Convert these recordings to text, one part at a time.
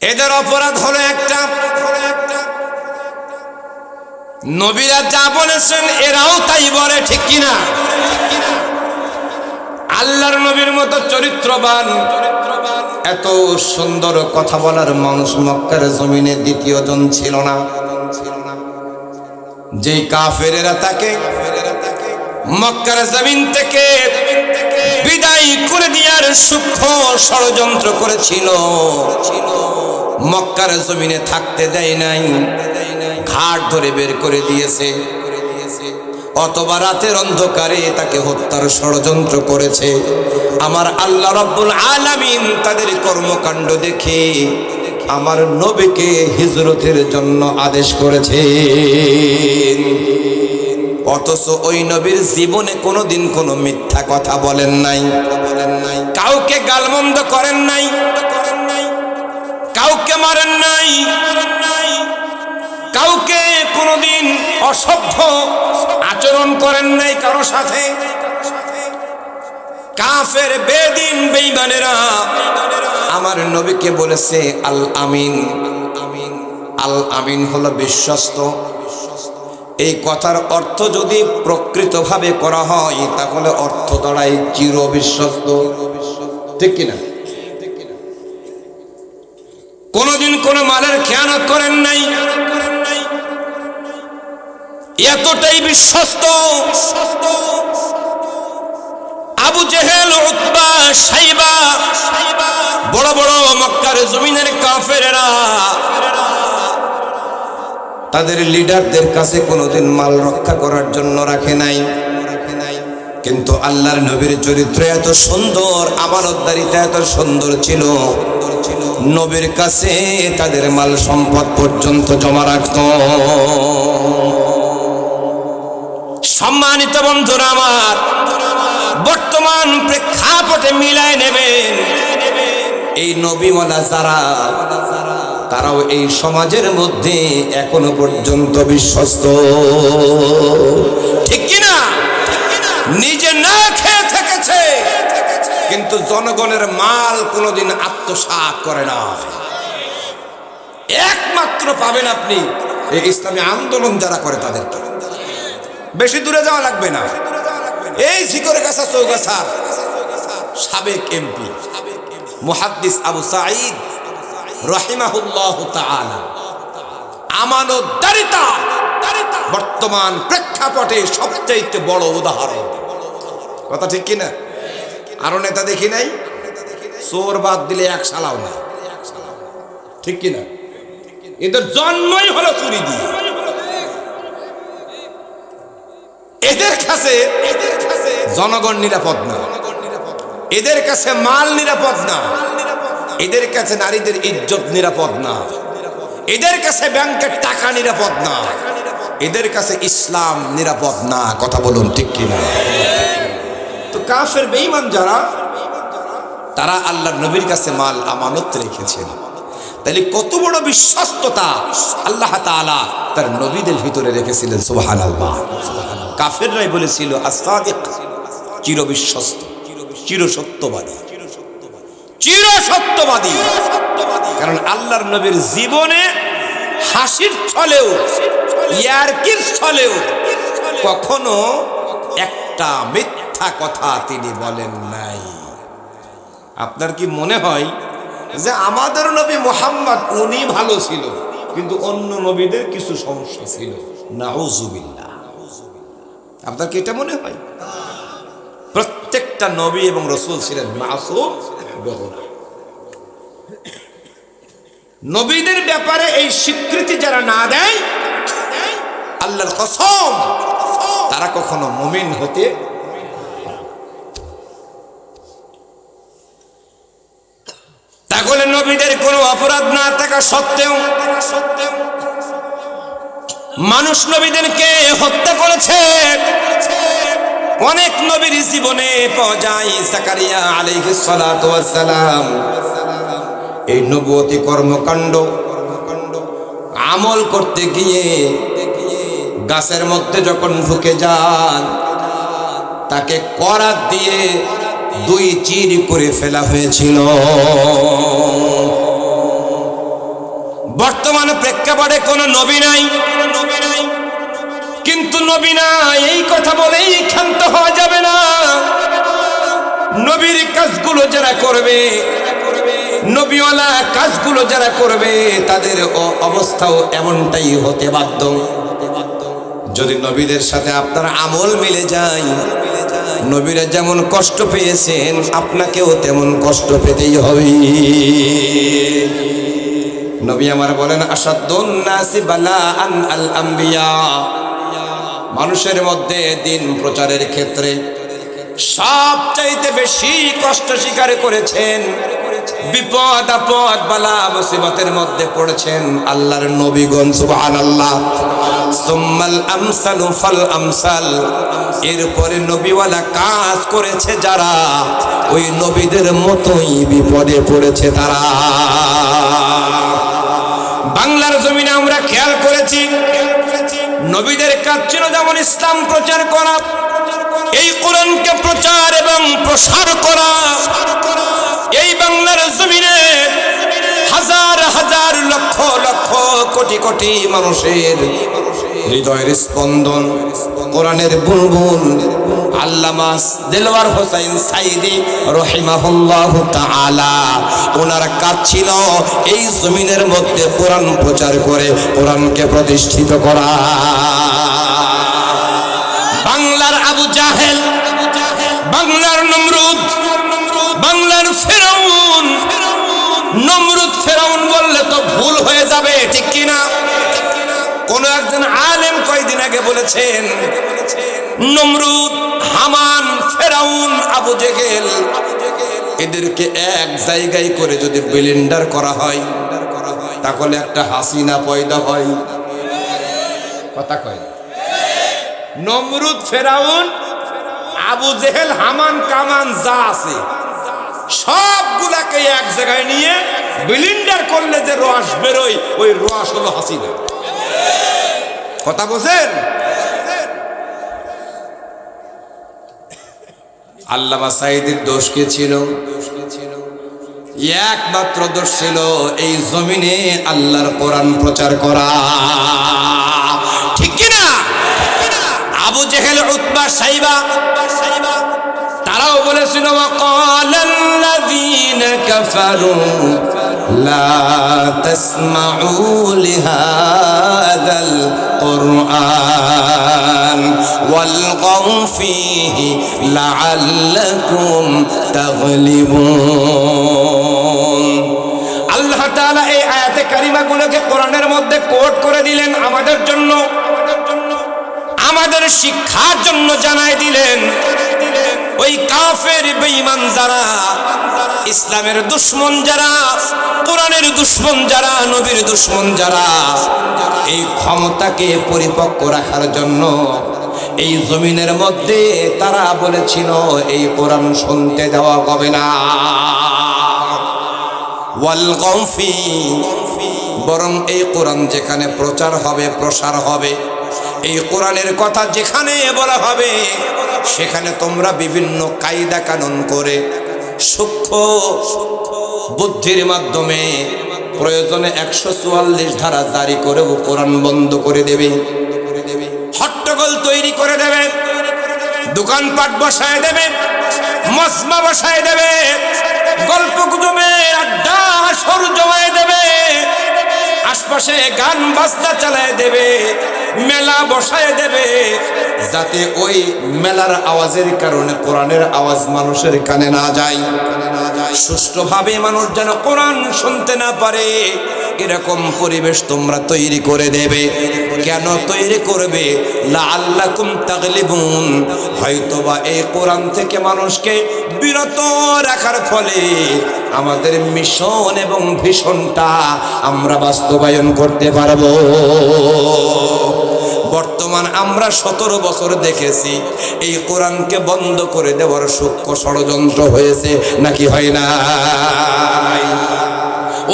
এদের অপরাধ হলো একটা। নবীরা যা বলেছেন, এরাও তাই বলে, ঠিক কিনা? আল্লাহর নবীর মতো চরিত্রবান, এত সুন্দর কথা বলার মানুষ মক্কার জমিনে দ্বিতীয় জন ছিল না। যেই কাফেরেরা তাকে মক্কার জমিন থেকে বিদায় করে দেওয়ার সূক্ষ্ম ষড়যন্ত্র করেছিল। মক্কার জমিনে থাকতে দেয় নাই। ঘাট ধরে বের করে দিয়েছে। অথবা রাতের অন্ধকারে তাকে হত্যার ষড়যন্ত্র করেছে। আমার আল্লাহ রব্বুল আলামিন তাদের কর্মকাণ্ড দেখে আমার নবীকে হিজরতের জন্য আদেশ করেছে অথচ ওই নবীর জীবনে কোনোদিন কোনো মিথ্যা কথা বলেন নাই। বলেন নাই কাউকে গালমন্দ করেন নাই। কাউকে মারেন নাই। কাউকে কোনোদিন অসভ্য আচরণ করেন নাই কারও সাথে। কাফের, বেদিন বেইমানেরা আমার নবীকে বলেছে, আল আমিন। আল আমিন হলো বিশ্বস্ত। এই কথার অর্থ যদি প্রকৃতভাবে করা হয়, তাহলে অর্থ দাঁড়ায় চির বিশ্বস্ত ঠিক কিনা? কোনোদিন কোনো মালের খেয়ানত করেন নাই। এতটাই বিশ্বস্ত। আবু জেহেল বড় বড় মক্কার জমিনের কাফেরেরা তাদের লিডারদের কাছে কোনোদিন মাল রক্ষা করার জন্য রাখে নাই। কিন্তু আল্লাহর নবীর চরিত্র এত সুন্দর, আমানতদারিতা এত সুন্দর ছিল। নবীর কাছে তাদের মাল সম্পদ পর্যন্ত জমা রাখত। সম্মানিত বন্ধুরা আমার, বর্তমান প্রেক্ষাপটে মিলায় নেবেন। এই নবীওয়ালা যারা তারাও এই সমাজের মধ্যে এখনও পর্যন্ত বিশ্বস্ত। ঠিক কিনা? নিজে না খেয়ে থেকেছে, কিন্তু জনগণের মাল কোনোদিন আত্মসাৎ করে না। একমাত্র পাবেন আপনি এই ইসলামী আন্দোলন যারা করে তাদেরকে বেশি দূরে যাওয়া লাগবে না। এই জিকরে কাছা চৌগাছা সাবেক এমপি, মুহাদ্দিস আবু সাঈদ বর্তমান প্রেক্ষাপটে সবচাইতে বড় উদাহরণ। কথা ঠিক কিনা? আরও নেতা দেখি নাই? চোর বাদ দিলে এক সালাও না ঠিক কিনা? এদের জন্মই হলো চুরি দিয়ে। এদের কাছে এদের কাছে জনগণ নিরাপদ না। এদের কাছে মাল নিরাপদ না। এদের কাছে নারীদের ইজ্জত নিরাপদ না। এদের কাছে ব্যাংকের টাকা নিরাপদ না। এদের কাছে ইসলাম নিরাপদ না। কথা বলুন ঠিক কিনা? তো কাফের বেঈমান যারা, তারা আল্লাহ নবীর কাছে মাল আমানত রেখেছেন। তাহলে কত বড় বিশ্বস্ততা আল্লাহ তাআলা তার নবীদের ভিতরে রেখেছিলেন সুবহান আল্লাহ কাফেররাই বলেছিল আসাদিক চির বিশ্বস্ত চির সত্যবাদী কারণ আল্লাহর নবীর জীবনে হাসির ছলেও ইয়ারকির ছলেও কখনো একটা মিথ্যা কথা তিনি বলেন নাই। আপনার কি মনে হয় যে আমাদের নবী মোহাম্মদ উনি ভালো ছিল, কিন্তু অন্য নবীদের কিছু সমস্যা ছিল? নাউজুবিল্লাহ। আপনার কি এটা মনে হয়? প্রত্যেকটা নবী এবং রসুল ছিলেন মাসুম নবীদের ব্যাপারে এই স্বীকৃতি যারা না দেয়, আল্লাহর কসম, তারা কখনো মুমিন হতে তাহলে নবীদের কোনো অপরাধ না থাকা সত্ত্বেও মানুষ নবীদেরকে হত্যা করেছে। অনেক নবীর জীবনে পাওয়া যায় ওয়াস সালাম এই নবুয়তি কর্মকাণ্ড, আমল করতে গিয়ে গাছের মধ্যে যখন ঢুকে যান, তাকে করাত দিয়ে দুই চির করে ফেলা হয়েছিল। বর্তমান প্রেক্ষাপটে কোনো নবী নাই নবী নাই। কিন্তু নবী না, এই কথা বলেই ক্ষান্ত হওয়া যাবে না। নবীর কাজগুলো যারা করবে, নবীওয়ালা কাজগুলো যারা করবে, তাদের অবস্থাও এমনটাই হতে বাধ্য। যদি নবীদের সাথে আপনার আমল মিলে যায়, নবীরা যেমন কষ্ট পেয়েছেন, আপনাকেও তেমন কষ্ট পেতেই হবে। নবী আমার বলেন আসাদুন নাসি বালা আন আল আম্বিয়া মানুষের মধ্যে দিন প্রচারের ক্ষেত্রে সবচাইতে বেশি কষ্ট স্বীকার করেছেন, বিপদ আপদ বালা মুসিবতের মধ্যে পড়েছেন আল্লাহর নবীগণ, সুবহানাল্লাহ। সুম্মাল আমসালু ফাল আমসাল। এরপরে নবীওয়ালা কাজ করেছে যারা, ওই নবীদের মতোই বিপদে পড়েছে তারা। বাংলার জমিনে আমরা খেয়াল করেছি নবীদের কাজ ছিল যেমন ইসলাম প্রচার করা, এই কোরআনকে প্রচার এবং প্রসার করা। এই বাংলার জমিনে হাজার হাজার লক্ষ লক্ষ কোটি কোটি মানুষের হৃদয়ের স্পন্দন, কোরআনের বুলবুল আল্লামা দেলওয়ার হোসাইন সাইদি রহিমাহুল্লাহ তাআলা। ওনার কাজ ছিল এই জমিনের মধ্যে কোরআন প্রচার করে, কোরআনকে প্রতিষ্ঠিত করা। বাংলার আবু জাহেল, বাংলার নমরুদ, বাংলার ফেরাউন। নমরুদ ফেরাউন বললে তো ভুল হয়ে যাবে, ঠিক কি না কোন একজন আলেম কয়দিন আগে বলেছেন নমরুদ, হামান, ফেরাউন, আবু জেহেল। এদেরকে এক জায়গায় করে যদি বিলিন্ডার করা হয়, তাহলে একটা হাসিনা পয়দা হয়। কথা কয়। নমরুদ, ফেরাউন, আবু জেহেল, হামান, কামান যা আছে, সবগুলাকে এক জায়গায় নিয়ে বিলিন্ডার করলে যে রস বেরোয়, ওই রস হলো হাসিনা। কথা বোঝেন আল্লামা সাইদির দোষ কে ছিল? একমাত্র দোষ ছিল এই জমিনে আল্লাহর কোরআন প্রচার করা। ঠিক কিনা? আবু জেহেল উৎবা সাইবা, তারাও বলেছিল কাফারু لا تسمعوا لهذا القرآن والغوا فيه لعلكم تغلبون আল্লাহ তাআলা এই আয়াতে কারিমাগুলোকে কোরআনের মধ্যে কোট করে দিলেন আমাদের জন্য আমাদের শিক্ষার জন্য জানাই দিলেন ওই কাফের বেঈমান যারা, ইসলামের দুশ্মন যারা, কোরআনের দুশ্মন যারা, নবীর দুশ্মন যারা, এই ক্ষমতাকে পরিপক্ক রাখার জন্য এই জমিনের মধ্যে তারা বলেছিল, এই কোরআন শুনতে দেওয়া হবে না। ওয়াল বরং এই কোরআন যেখানে প্রচার হবে, প্রসার হবে। এই কোরআনের কথা যেখানে বলা হবে, সেখানে তোমরা বিভিন্ন কায়দা কানুন করে সূক্ষ্ম বুদ্ধির মাধ্যমে প্রয়োজনে একশো চুয়াল্লিশ ধারা জারি করেও কোরআন বন্ধ করে দেবে। হট্টগোল তৈরি করে দেবে, দোকানপাট বসায় দেবে মসমা বসায় দেবে গল্প গুজবে আড্ডা সরু জমায় দেবে। আশপাশে গান বাজনা চালায় দেবে, মেলা বসায় দেবে। যাতে ওই মেলার আওয়াজের কারণে কোরআনের আওয়াজ মানুষের কানে না যায়। সুষ্ঠুভাবে মানুষ যেন কোরআন শুনতে না পারে, এরকম পরিবেশ তোমরা তৈরি করে দেবে। কেন তৈরি করবে? লা আল্লাকুম তাগলিবুন। হয়তোবা এই কোরআন থেকে মানুষকে বিরত রাখার ফলে আমাদের মিশন এবং ভীষণটা আমরা বাস্তবায়ন করতে পারব। বর্তমান আমরা সতেরো বছর দেখেছি, এই কোরআনকে বন্ধ করে দেওয়ার সূক্ষ্ম ষড়যন্ত্র হয়েছে, নাকি হয় না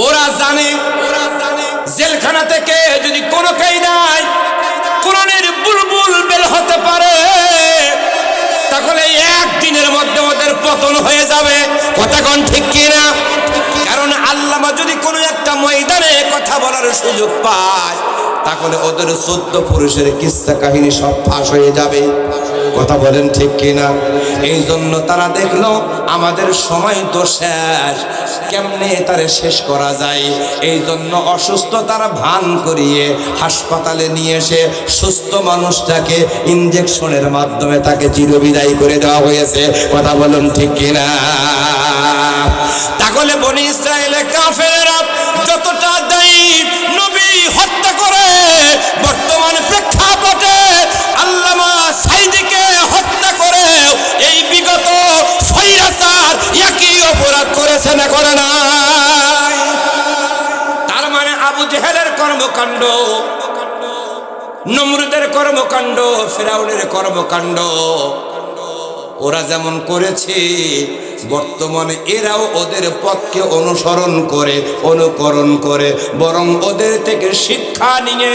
ওরা জানে ওরা জানে, জেলখানা থেকে যদি কোনো কায়দায় কোরআনের পতন হয়ে যাবে, কথা কোন ঠিক কিনা? কারণ আল্লামা যদি কোনো একটা ময়দানে কথা বলার সুযোগ পায়, তাহলে ওদের চোদ্দ পুরুষের কিস্তা কাহিনী সব ফাঁস হয়ে যাবে। কথা বলেন ঠিক কিনা? এই জন্য তারা দেখল, আমাদের সময় তো শেষ। কেমনে তারে শেষ করা যায়? এই জন্য অসুস্থ তারা ভান করিয়ে হাসপাতালে নিয়ে এসে সুস্থ মানুষটাকে ইঞ্জেকশনের মাধ্যমে তাকে চিরবিদায় করে দেওয়া হয়েছে। কথা বলুন ঠিক কিনা? তাহলে বনি ইসরায়েলে কাফেরা যতটা দায়ী নবী হত্যা করে, বর্তমান কর্মকাণ্ড, ফেরাউনের কর্মকাণ্ড। ওরা যেমন করেছে, বর্তমানে এরাও ওদের পথকে অনুসরণ করে, অনুকরণ করে, বরং ওদের থেকে শিক্ষা নিয়ে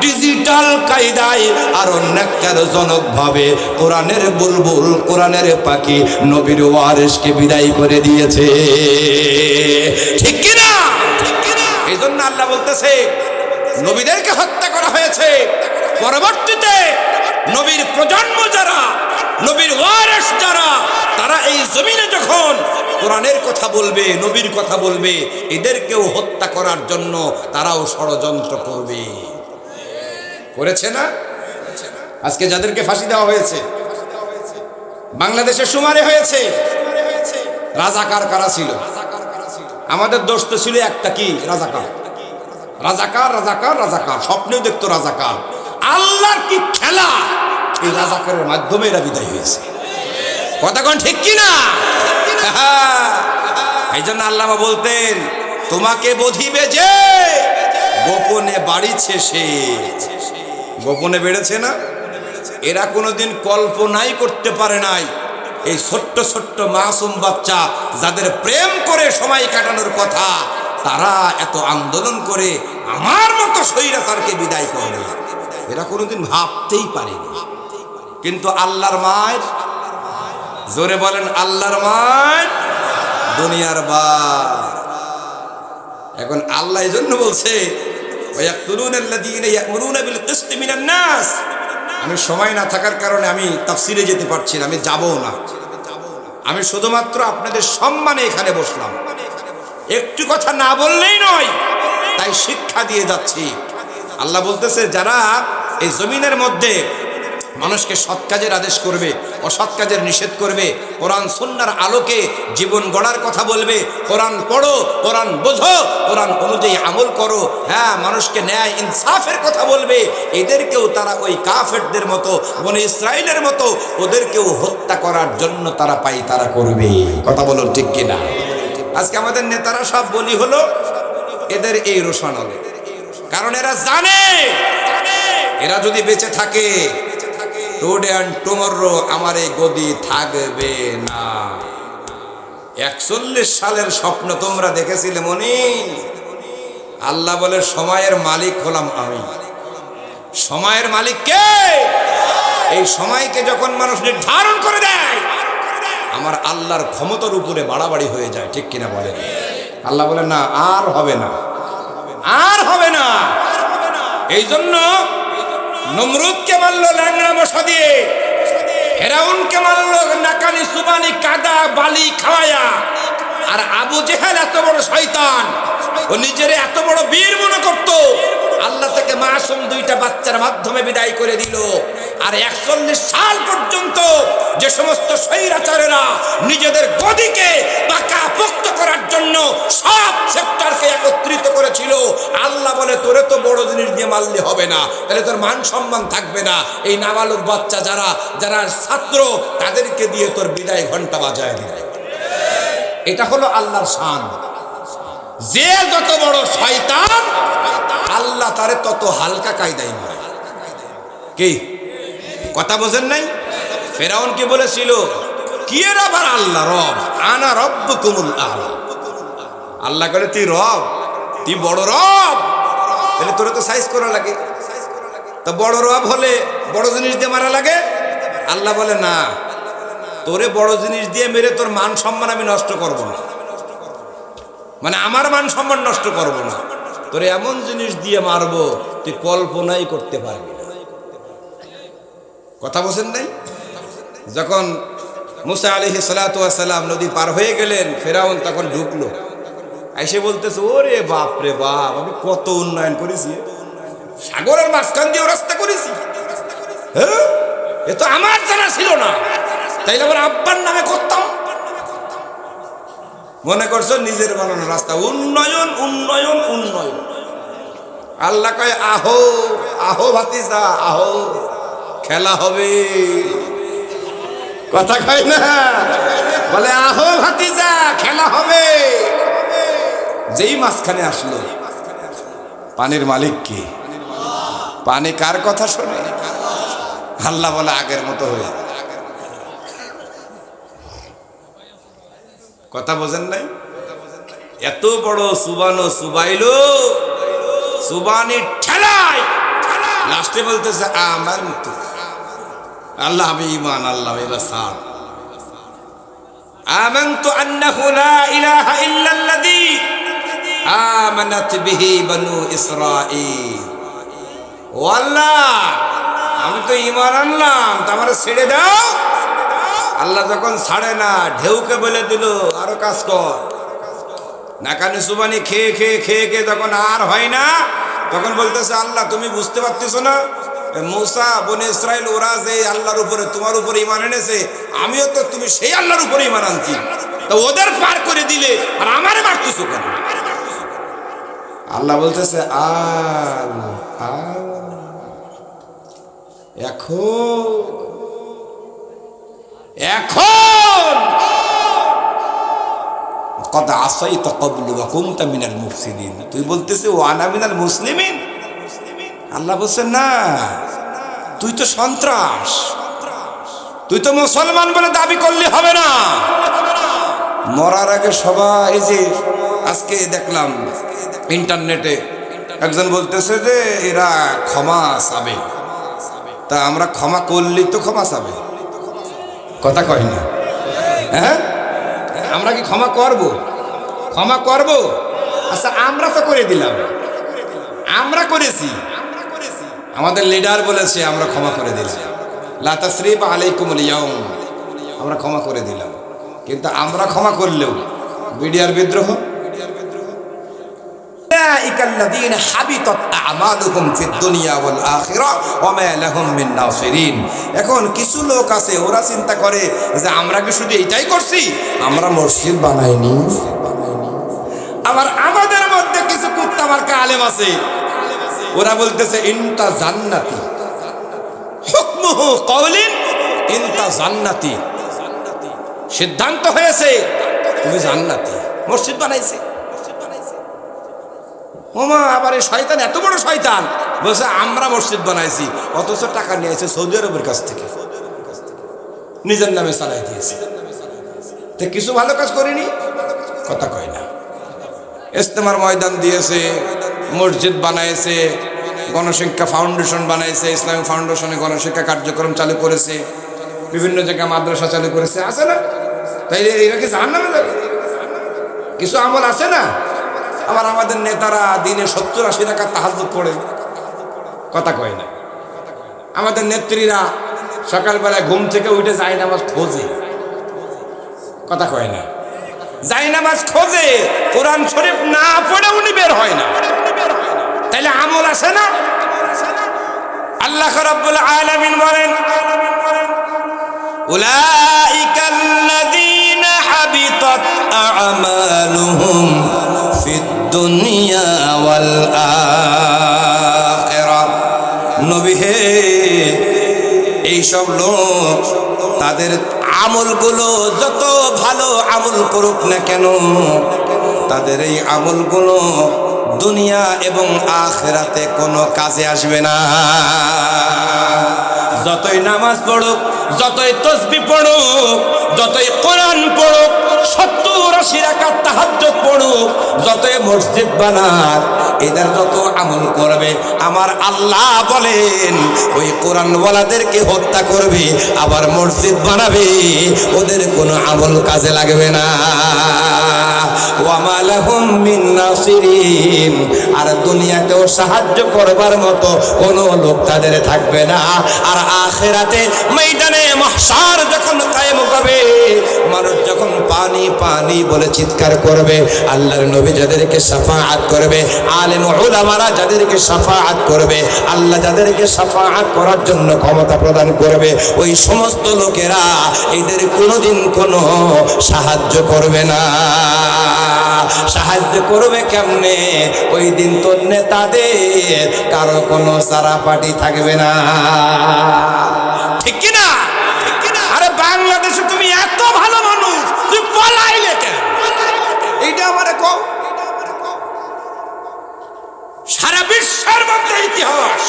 ডিজিটাল কায়দায় আরও ন্যাক্কারজনক ভাবে কোরআনের বুলবুল, কোরআনের পাখি নবীর ওয়ারেসকে বিদায় করে দিয়েছে। ঠিক কিনা? এই জন্য আল্লাহ বলতেছে নবীদেরকে হত্যা করা হয়েছে। পরবর্তীতে নবীর প্রজন্ম যারা, নবীর ওয়ারেস যারা, তারা এই জমিনে যখন কোরআনের কথা বলবে, নবীর কথা বলবে, এদেরকেও হত্যা করার জন্য তারাও ষড়যন্ত্র করবে। করেছে না? আজকে যাদেরকে ফাঁসি দেওয়া হয়েছে বাংলাদেশের সুমারে হয়েছে, রাজাকার কারা ছিল? আমাদের দোষ তো ছিল একটা কি? রাজাকার। রাজাকার রাজাকার রাজাকার, স্বপ্নেও দেখতো রাজাকার। আল্লাহর কি খেলা? এই রাজাকারের মাধ্যমে এরা বিদায় হয়েছে। কথা কোন ঠিক কি না? এই জন্য আল্লাহ বলতেন, তোমাকে বধিবে যে, গোপনে বাড়িছে সে। গোপনে বেড়েছে না? এরা কোনোদিন কল্পনাই করতে পারে নাই। এই ছোট্ট ছোট্ট মাসুম বাচ্চা যাদের প্রেম করে সময় কাটানোর কথা তারা এত আন্দোলন করে আমার মতো স্বৈরাচারকে বিদায় করে এরা কোনোদিন ভাবতেই পারেনি। কিন্তু আল্লাহর মায়ের জোরে বলেন, আল্লাহর মায়ের দুনিয়ার বা এখন আল্লাহ এই জন্য বলছে আমি সময় না থাকার কারণে আমি তাফসিরে যেতে পারছি না, আমি যাব না। আমি শুধুমাত্র আপনাদের সম্মানে এখানে বসলাম। একটু কথা না বললেই নয়। তাই শিক্ষা দিয়ে যাচ্ছি। আল্লাহ বলতেছে, যারা এই জমিনের মধ্যে মানুষকে সৎ কাজের আদেশ করবে, অসৎ কাজের নিষেধ করবে, কোরআন, সুন্নার আলোকে জীবন গড়ার কথা বলবে, কোরআন পড়ো, কোরআন বোঝো, কোরআন অনুযায়ী আমল করো হ্যাঁ মানুষকে ন্যায় ইনসাফের কথা বলবে, এদেরকেও তারা ওই কাফেরদের মতো, বনে ইসরায়েলের মতো, ওদেরকেও হত্যা করার জন্য তারা পাই তারা করবে। কথা বলো ঠিক কিনা? আজকে আমাদের নেতারা সব বলি হলো, এদের এই রোশন হবে। কারণ এরা জানে। এরা যদি বেঁচে থাকে টুডে অ্যান্ড টুমরো আমার এই গদি থাকবে না। একচল্লিশ সালের স্বপ্ন তোমরা দেখেছিলে মনি? আল্লাহ বলে, সময়ের মালিক হলাম আমি। সময়ের মালিক কে? এই সময়কে যখন মানুষ নির্ধারণ করে দেয় আমার আল্লাহর ক্ষমতার উপরে বাড়াবাড়ি হয়ে যায়, ঠিক কিনা বলেন আল্লাহ বলেন না, আর হবে না। আর হবে না। এই জন্য নমরুদকে মারলো ল্যাংড়া মশা দিয়ে হেরাউনকে মারলো নাকানি সুবানি কাদা বালি খাওয়ায়া। আর আবু জেহেল এত বড় শয়তান, ও নিজের এত বড় বীর মনে করত। আল্লাহ থেকে মাসুম দুইটা বাচ্চার মাধ্যমে বিদায় করে দিল। আর একচল্লিশ সাল পর্যন্ত যে সমস্ত স্বৈরাচারেরা নিজেদের গদিকে পাকা পোক্ত করার জন্য সব সেক্টরকে একত্রিত করেছিল, আল্লাহ বলে, তোরে তো বড় জিনিস দিয়ে মারলে হবে না, তাহলে তোর মান সম্মান থাকবে না। এই নাবালক বাচ্চা যারা যারা ছাত্র, তাদেরকে দিয়ে তোর বিদায় ঘণ্টা বাজায় দিবে। এটা হলো আল্লাহর শান। যে যত বড় শয়তান, আল্লাহ তারে তত হালকা কায়দায় মারে। কি? কথা বোঝেন নাই? ফেরাউন কি বলেছিল? কি আবার আল্লাহ রব? আনা রব্ব কুমুল আলা। আল্লাহ করে তুই রব, তুই বড় রব। তাহলে তোরে তো সাইজ করা লাগে। তা বড় রব হলে বড় জিনিস দিয়ে মারা লাগে? আল্লাহ বলে, না, তোরে বড় জিনিস দিয়ে মেরে তোর মান সম্মান আমি নষ্ট করব না। মানে আমার মান সম্মান নষ্ট করব না। তোরে এমন জিনিস দিয়ে মারবো, তুই কল্পনাই করতে পারবি না। কথা বলছেন নাই? যখন মুসা আলহি সালাম নদী পার হয়ে গেলেন, ফেরাউন তখন ঢুকলো। এসে বলতেছে, ওরে বাপ রে বাপ, আমি কত উন্নয়ন করেছি সাগরের মাঝখান দিয়ে রাস্তা করেছি। হ্যাঁ? এ তো আমার জানা ছিল না। তাইলে আবার আব্বার নামে করতাম। মনে করছ, নিজের বানানো রাস্তা। উন্নয়ন উন্নয়ন উন্নয়ন। আল্লাহ কয়, আহো আহো ভাতিজা, আহো। খেলা হবে। কথা কয় না? বলে, আহো ভাতিজা, খেলা হবে। যেই মাঝখানে আসলো, পানির মালিক কি? পানি কার কথা শোনে? আল্লাহ বলে, আগের মতো হয়ে। কথা বোঝেন নাই? এত বড় সুবানো সুবাইলো সুবানি ঠেলাই লাস্টে বলতেছে আমান আল্লাহ আমি ইমান আল্লাহ এবার সার آمنت أنه لا إله إلا الذي آمنت به بنو إسرائيل والله আমি তো ইমান আনলাম তোমার ছেড়ে দাও আল্লাহ যখন ছাড়ে না ঢেউকে বলে দিল আরো কাজ কর নাকানি সুবানি খেয়ে খেয়ে খেয়ে খেয়ে যখন আর হয় না তখন বলতেছে আল্লাহ তুমি বুঝতে পারতেছো না এ মূসা, বনে ইসরায়েল ওরা যে আল্লাহর উপরে, তোমার উপরে ইমান এনেছে, আমিও তো তুমি সেই আল্লাহর উপরে ইমান আনছি। তো ওদের পার করে দিলে, আর আমারে মারতেছো কেন? আল্লাহ বলতেছে, আল এখন এখন আসাই মিনাল মুফসিদিন। তুই বলতেছে ও আনা মিনাল মুসলিমিন? আল্লাহ বলছেন, না, তুই তো সন্ত্রাস। তুই তো মুসলমান বলে দাবি করলে হবে না। মরার আগে সবাই যে আজকে দেখলাম ইন্টারনেটে একজন বলতেছে যে, এরা ক্ষমা চাবে। তা আমরা ক্ষমা করলেই তো ক্ষমা চাবে। কথা কয় না। হ্যাঁ? আমরা কি ক্ষমা করব? ক্ষমা করব? আচ্ছা আমরা তো করে দিলাম। আমরা করেছি। আমাদের লিডার বলেছে, আমরা ক্ষমা করে দিলাম। লাতাশ্রীফ আলাইকুমুল ইয়াউম, আমরা ক্ষমা করে দিলাম। কিন্তু আমরা ক্ষমা করলেও বিডিআর বিদ্রোহ। এখন কিছু লোক আছে, ওরা চিন্তা করে যে, আমরা কি শুধু এটাই করছি? আমরা মসজিদ বানাইনি। আবার আমাদের মধ্যে কিছু কুত্তা আলেম আছে। ওরা বলতেছে, ইনতা জান্নাতি। হুকমুহু কওলিন, ইনতা জান্নাতি। সিদ্ধান্ত হয়েছে, তুমি জান্নাতি। মসজিদ বানাইছে। ওমা, আবার এই শয়তান, এত বড় শয়তান। বলছে, আমরা মসজিদ বানাইছি, অথচ টাকা নিয়েছে সৌদি আরবের কাছ থেকে। নিজের নামে চালাই দিয়েছে। তো কিছু ভালো কাজ করিনি? কথা কয় না। ইস্তেমার ময়দান দিয়েছে। মসজিদ বানাইছে, গণশিক্ষা ফাউন্ডেশন বানাইছে, ইসলামিক ফাউন্ডেশনে গণশিক্ষা কার্যক্রম চালু করেছে, বিভিন্ন জায়গায় মাদ্রাসা চালু করেছে, আছে না? তাই এরা কি জাহান কিছু আমল আছে না? আবার আমাদের নেতারা দিনে সত্তর আশি টাকা তাহাজ পড়ে। কথা কয় না। আমাদের নেত্রীরা সকালবেলায় ঘুম থেকে উঠে যায় না আমার খোঁজে। কথা কয় না। যাই নামাজ খোঁজে, কোরআন শরীফ না পড়ে উনি বের হয় না। তাইলে আমল আছে না? আল্লাহ রাব্বুল আলামিন বলেন উলাইকা আল্লাযীনা হাবিতাত আ'মালুহুম ফিদ দুনিয়া ওয়াল আখিরাহ নবী হে, এইসব লোক তাদের আমলগুলো যত ভালো আমল করুক না কেন, তাদের এই আমলগুলো দুনিয়া এবং আখেরাতে কোনো কাজে আসবে না। যতই নামাজ পড়ুক, যতই তসবি পড়ুক, যতই কোরআন পড়ুক, সত্তর আশি রাকাত তাহাজ্জুদ পড়ুক যতই মসজিদ বানাক, এদের যত আমল করবে। আমার আল্লাহ বলেন, ওই কোরআন ওয়ালাদেরকে হত্যা করবে, আবার মসজিদ বানাবে, ওদের কোনো আমল কাজে লাগবে না। আর দুনিয়াতেও সাহায্য করবার মতো কোনো লোক তাদের থাকবে না। আর আখেরাতে ময়দানে মহশার যখন কায়েম হবে, মানুষ যখন পানি পানি বলে চিৎকার করবে, আল্লাহর নবী যাদেরকে সাফাআত করবে, আলেম উলামারা যাদেরকে সাফাআত করবে, আল্লাহ যাদেরকে সাফাআত করার জন্য ক্ষমতা প্রদান করবে, ওই সমস্ত লোকেরা এদের কোনোদিন কোনো সাহায্য করবে না। সাহায্য করবে কেমনে? ওই দিন তো নেতাদের কারও কোনো সারা পার্টি থাকবে না। ঠিক কি না আরে বাংলাদেশে তুমি এত ভালো মানুষ তুই পলাইলে কেন এইটা আমারে কও মধ্যে ইতিহাস।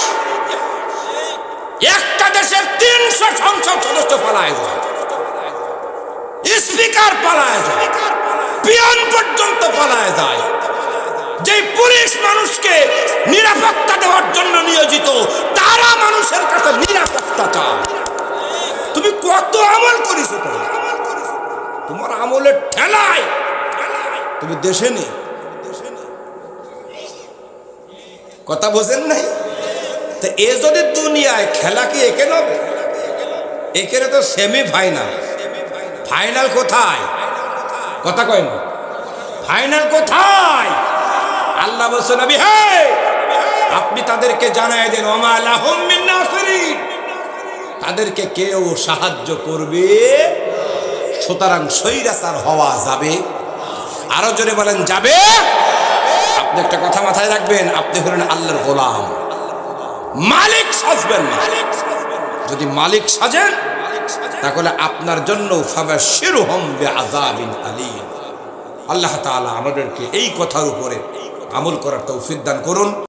একটা দেশের তিনশো সংসদ সদস্য পালায় যায়। স্পিকার পালায় যায়। পিয়ন পর্যন্ত পালায় যায়। যে পুলিশ মানুষকে নিরাপত্তা দেওয়ার জন্য নিয়োজিত, তারা মানুষের কাছে নিরাপত্তা চায়। তুমি কত আমল করিছো? তোমার আমলের ঠেলায় তুমি দেশে নেই। কথা বোঝেন নাই? তো এ যদি দুনিয়ায় খেলা কি একে নবে এখানে তো সেমি ফাইনাল ফাইনাল কোথায়? কথা কয় না। ফাইনাল কোথায়? আল্লাহ বলছে, নবী, হে! আপনি তাদেরকে জানাই দেন তাদেরকে কেউ সাহায্য করবে, সুতরাং সৈরাচার হওয়া যাবে। আরও জোরে বলেন, যাবে? একটা কথা মাথায় রাখবেন, আপনি হলেন আল্লাহর গোলাম। মালিক সাজবেন না। যদি মালিক সাজেন, তাহলে আপনার জন্য আল্লাহ তাআলা আমাদেরকে এই কথার উপরে আমল করার তৌফিক দান করুন।